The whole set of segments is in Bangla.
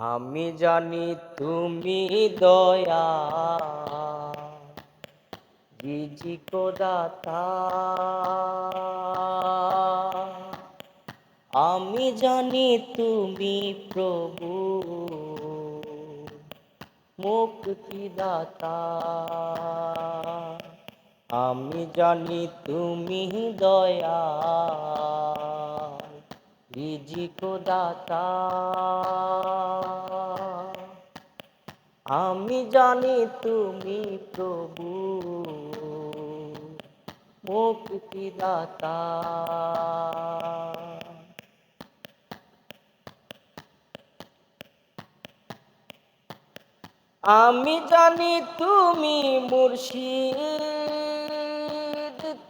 আমি জানি তুমি দয়া রিজিকো দাতা আমি জানি তুমি প্রভু, মুক্তিদাতা। আমি জানি তুমি দয়া রিজিকো দাতা আমি জানি তুমি প্রভু মুক্তিদাতা। আমি জানি তুমি মুর্শিদ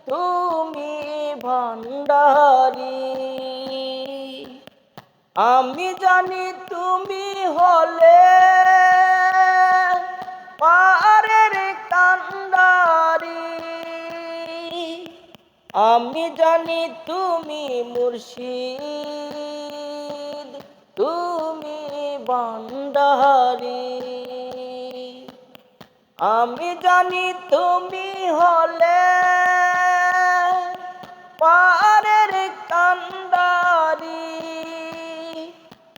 তুমি ভান্ডারি। আমি জানি তুমি হলে পারের কান্ডারি। আমি জানি তুমি মুর্শিদ, তুমি ভান্ডারি। আমি জানি তুমি হলে পারের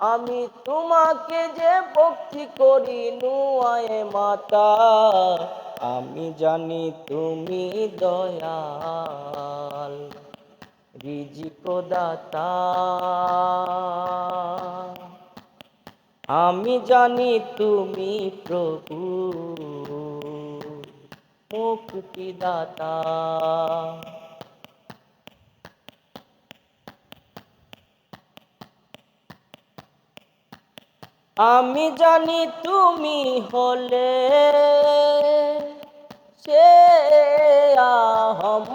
আমি তোমাকে যে ভক্তি করি নুয়ায় মাতা, আমি জানি তুমি দয়াল রিজিক দাতা আমি জানি তুমি প্রভু, মুক্তিদাতা। আমি জানি তুমি হলে সে আহম্মদ।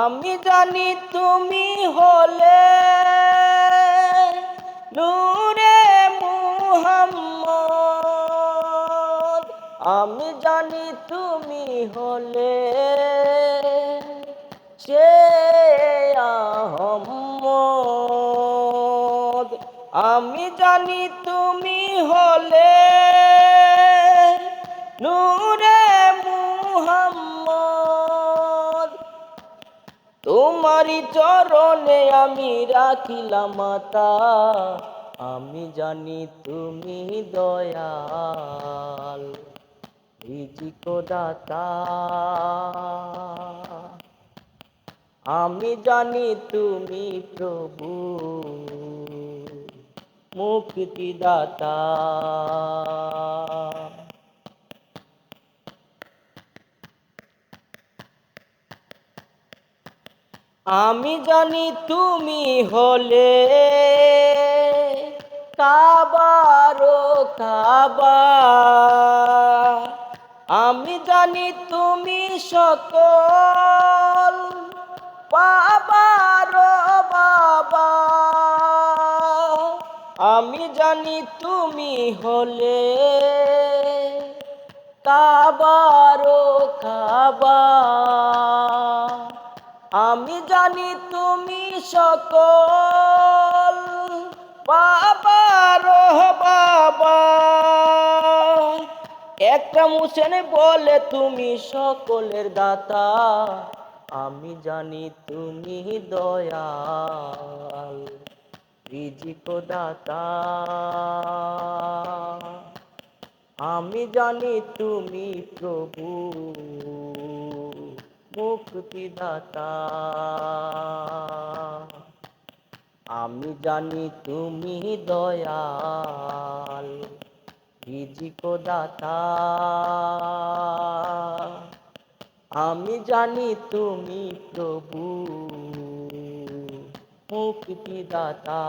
আমি জানি তুমি হলে নূরে মুহাম্মদ। আমি জানি তুমি হলে আমি জানি তুমি হলে নূরে মুহাম্মদ। তোমারি চরণে আমি রাখিলাম মাতা। আমি জানি তুমি দয়াল দাতা আমি জানি তুমি প্রভু। মুক্তিদাতা। আমি জানি তুমি হলে কাবারো কাবা আমি জানি তুমি সকল বাবারো আমি জানি তুমি হলে। কাবারো কাবা আমি জানি তুমি সকল। বাবার বাবা একটা মুসেন বলে তুমি সকলের দাতা। আমি জানি তুমি দয়াল। রিজিক দাতা আমি জানি তুমি প্রভু, মুক্তিদাতা। আমি জানি তুমি দয়াল রিজিক দাতা আমি জানি তুমি প্রভু মুক্তিদাতা